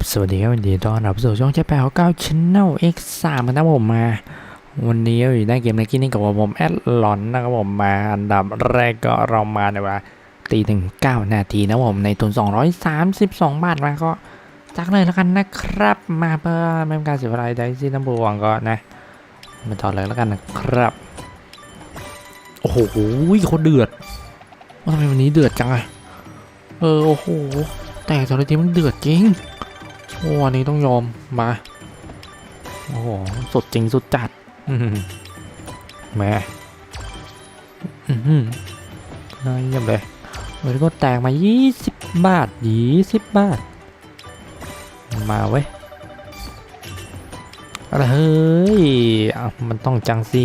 ครับสวัสดีครับวันนี้ต้อนรับสู่ช่องแชทแปลเก้าชั้นแนล X 3นะครับผมมา วันนี้อยู่ในเกมในกินนี่กับผมแอดหลอนนะครับผมมาอันดับแรกก็เรามาในเวลาตีถึง9นาทีนะผมในทุน232บสองบาทมาก็จักเลยแล้วกันนะครับ มาเพื่อไม่เป็นการเสียเวลาใดที่น้ำบวงก็นะมาต่อเลยแล้วกันนะครับ โอ้โหคนเดือดทำไมวันนี้เดือดจังอะเออโอ้โหแต่ตอนนี้มันเดือดจริง โอ้อันนี้ต้องยอม มา โอ้โหสดจริงสุดจัด อืมแหม่อือหือน่าเยี่ยมเลยวันนี้ก็แตกมา 20 บาท 20 บาท มาเว้ยอะไรเฮ้ยมันต้องจังสิ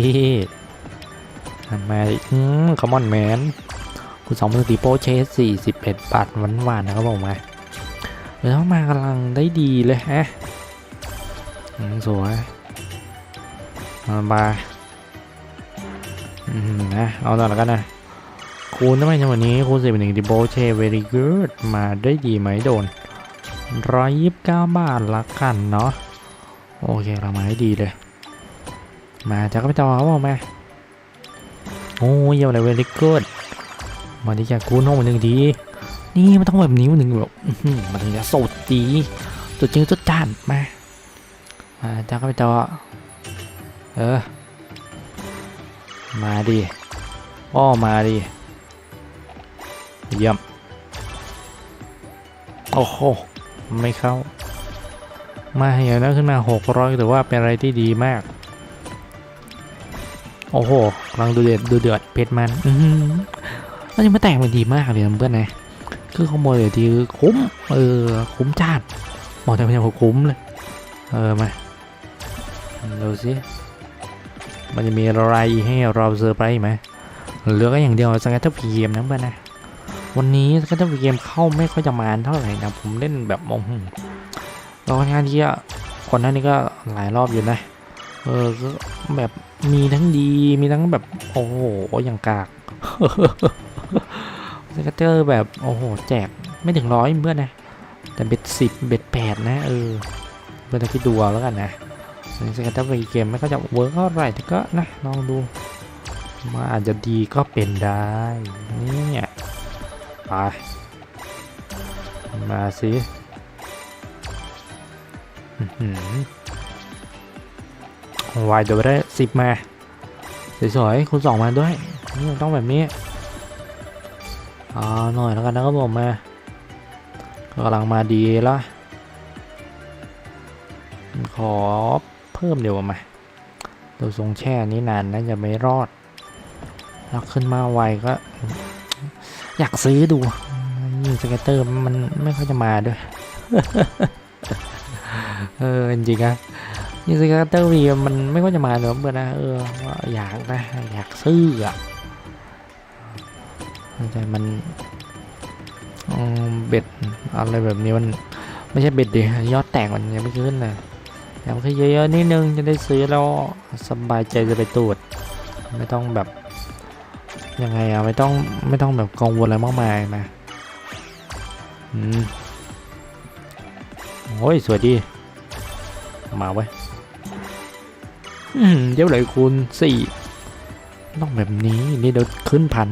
ทำไมอืมคอมมอนแมน คุณสองมือตีโปเชส41บาทหวานๆนะครับผมมา แล้วมากำลังได้ดีเลยฮะสวยมาบาอืมนะเอาต่อแล้วกันนะคูณทำไมจังหวะนี้คูณสิบหนึ่งดิโบเช very good มาได้ดีไหมโดนร้อยยี่สิบเก้าบาทละกันเนาะโอเคเรามาให้ดีเลย มาจากก็ไปต่อเขาบอกมาโอ้ยเยี่ยมเลย very good มาที่จะคูณห้องหนึ่งที นี่มันต้องแบบนิ้วหนึ่งแบบอื้อหือมันถึงจะสดจีสดจริงสดจานมามาจ้าก็ไปต่อเออ มาดิอ้อมาดิเยี่ยมโอ้โหไม่เข้า มาเหี่ยวนะขึ้นมาหกร้อยถือว่าเป็นอะไรที่ดีมาก โอ้โหกำลังดูเดือดดูเดือดเพชรมัน อือหือแล้วยังไม่แต่งมันดีมากเลยเพื่อนนะ คือขโมยเลยทีคือคุ้ม เออ คุ้มจัดบอกแต่ไม่ใช่คุ้มเลย เออ มาดูสิมันจะมีอะไรให้เราเซอร์ไพรส์ไหมเหลือก็อย่างเดียวสกัตเตอร์พีเกมนะเพื่อนนะ วันนี้สกัตเตอร์พีเกมเข้าไม่ค่อยจะมานเท่าไหร่นะ ผมเล่นแบบมองเราค่อนข้างที่จะคนนั้นนี่ก็หลายรอบอยู่นะ เออแบบมีทั้งดีมีทั้งแบบ โอ้โหอย่างกาก สกัตเตอร์แบบ โอ้โห แจกไม่ถึงร้อยเพื่อนนะ แต่เบ็ดสิบเบ็ดแปดนะเออเพื่อนคิดดูเอาแล้วกันนะสกัตเตอร์เกมไม่ก็จะเวิร์กเท่าไหร่แต่ก็นะลองดูมาอาจจะดีก็เป็นได้นี่ไปมาสิวายเดี๋ยวไปได้สิบมาสวยๆคุณสองมาด้วยนี่ต้องแบบนี้ เอาหน่อยแล้วกันนะครับผมมากำลังมาดีแล้วขอเพิ่มเดี๋ยวมาตัวทรงแช่นี้นานนะจะไม่รอดแล้วขึ้นมาไวก็ อยากซื้อดูยิงสเก็ตเตอร์มันไม่ค่อยจะมาด้วยเออจริงๆอะยิงสเก็ตเตอร์วีมันไม่ค่อยจะมาเลยเพื่อนนะเอออยากนะอยากซื้ออะ แต่มันเบ็ดอะไรแบบนี้มันไม่ใช่เบ็ดดิยอดแตกมันยังไม่ขึ้นเลยแต่มันขึ้นเยอะๆนิดนึงจะได้ซื้อแล้วสบายใจจะไปตรวจไม่ต้องแบบยังไงอะไม่ต้องไม่ต้องแบบกังวลอะไรมากมายนะอืมโอ้ยสวยดีมาไว้เดี๋ยวเลยคูณสี่ ต้องแบบนี้นี่เดี๋ยวขึ้นพัน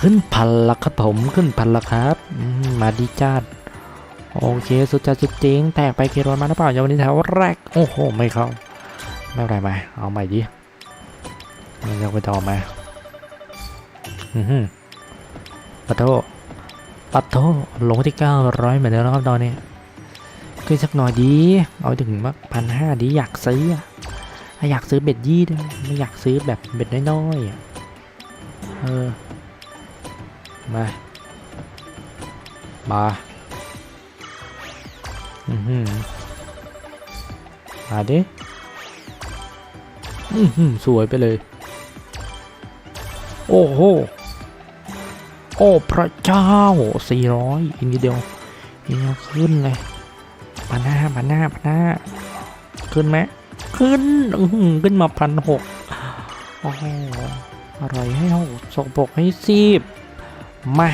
ขึ้นพันละครับผมขึ้นพันละครับ มาดีจัดโอเค สุดจัดสุดเจริง แตกไปเกรอนมาหรือเปล่าอย่างวันนี้แถวแรก โอ้โห ไม่เข้า ไม่เป็นไรมาเอาใหม่ดิมันจะไปต่อมาอือหือปัตโตปัตโตลงที่เก้าร้อยเหมือนเดิมแล้วครับตอนนี้ขึ้นสักหน่อยดี เอาถึงมาพันห้าดีอยากซื้อ อยากซื้อเบ็ดยี่ด้วยไม่อยากซื้อแบบเบ็ดน้อยๆเออ มา มา อือหือมาดิอือหือสวยไปเลย โอ้โห โอ้พระเจ้าสี่ร้อยอีกนิดเดียวอีกนิดเดียวขึ้นเลยพันห้าพันห้าพันห้าขึ้นไหม ขึ้นอือหือขึ้นมาพันหกโอ้โหอร่อยให้หกสกปรกให้สิบมา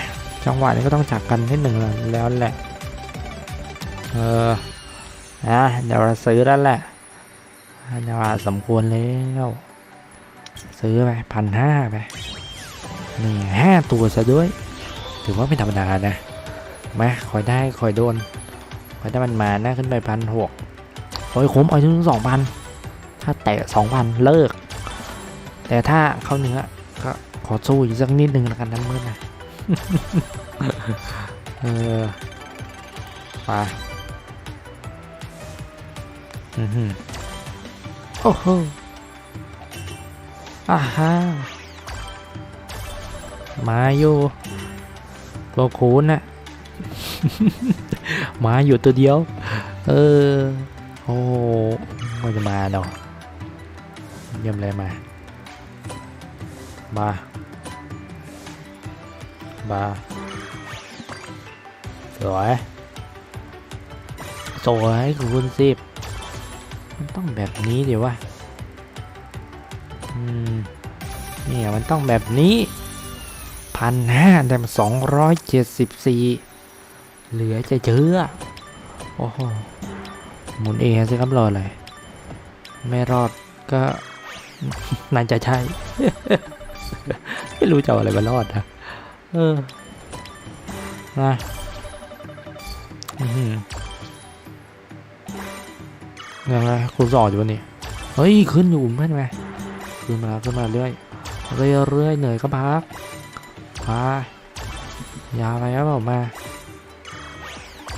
จังหวะนี้ก็ต้องจับกันนิดหนึ่งแล้วแหละ เอออะเดี๋ยวเราซื้อแล้วแหละเดี๋ยวว่าสมควรแล้วซื้อไปพันห้าไปนี่ห้าตัวซะด้วย ถือว่าไม่ธรรมดานะมาคอยได้คอยโดนคอยได้มันมานะขึ้นไปพันหกโอ้ยคุ้มเอาถึงสองพัน ถ้าแตะสองพันเลิก แต่ถ้าเข้าเนื้อก็ขอสู้อีกสักนิดนึงแล้วกันนะมืดนะเออไปอือหือโอ้โหอ่าฮะมาอยู่โลคูนน่ะมาอยู่ตัวเดียว เออ โอ้มันจะมาเนาะ เยี่ยมเลยมา บา บา สวย สวยคูณสิบมันต้องแบบนี้เดี๋ยววะอืมนี่มันต้องแบบนี้พันห้าแต่สองร้อยเจ็ดสิบสี่เหลือจะเชื่อโอ้โหหมุนเอสิครับรอเลย ไม่รอดก็ น่าจะใช่ ไม่รู้จะอะไรมารอดนะเออมาอื้อหือยังไงคุณสอนอยู่วะนี่เฮ้ย ขึ้นอยู่เพื่อนไหมขึ้นมาขึ้นมาเรื่อยเรื่อยเรื่อยเหนื่อยก็พักพายาวไปครับผมมา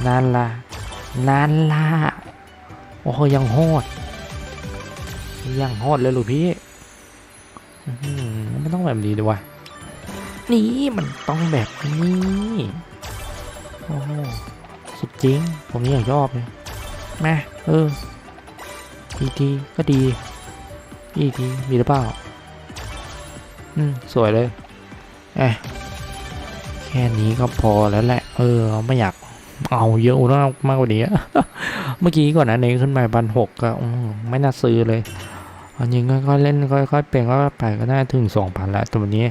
นั่นล่ะนั่นล่ะโอ้ยังโหด ยังโหดเลยลูกพี่มันต้องแบบนี้ด้วยวะนี่มันต้องแบบนี้โอ้โหสุดจริง ผมนี่อย่างชอบเลยแม่เอออีทีก็ดีอีทีมีหรือเปล่า อืม สวยเลยเอแค่นี้ก็พอแล้วแหละ เออ ไม่อยากเอาเยอะมากมากกว่านี้ เมื่อกี้ก่อนนะเนขึ้นมาพันหกก็ไม่น่าซื้อเลย อันนี้ค่อยๆเล่นค่อยๆเปลี่ยนก็ไปก็ได้ถึงสองพันแล้วต่วันนี้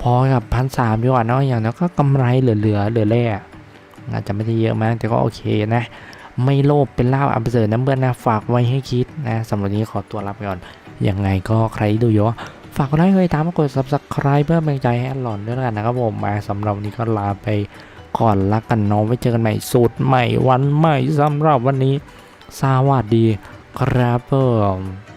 พอกับพันสามดีกว่าเนาะอย่างนั้นก็กำไรเหลือๆเหลือแร่อาจจะไม่ได้เยอะมากแต่ก็โอเคนะ ไม่โลภเป็นลาบอับเสริฐนะเพื่อนนะฝากไว้ให้คิดนะสำหรับนี้ขอตัวลาไปก่อนยังไงก็ใครดูอยู่ฝากกดไลค์กดติดตามกด subscribe เพื่อเป็นกำใจให้แอดหลอนด้วยแล้วกันนะครับผมมาสำหรับวันนี้ก็ลาไปก่อนละกันเน้องไว้เจอกันใหม่สูตรใหม่วันใหม่สำหรับวันนี้สวัสดีครับผม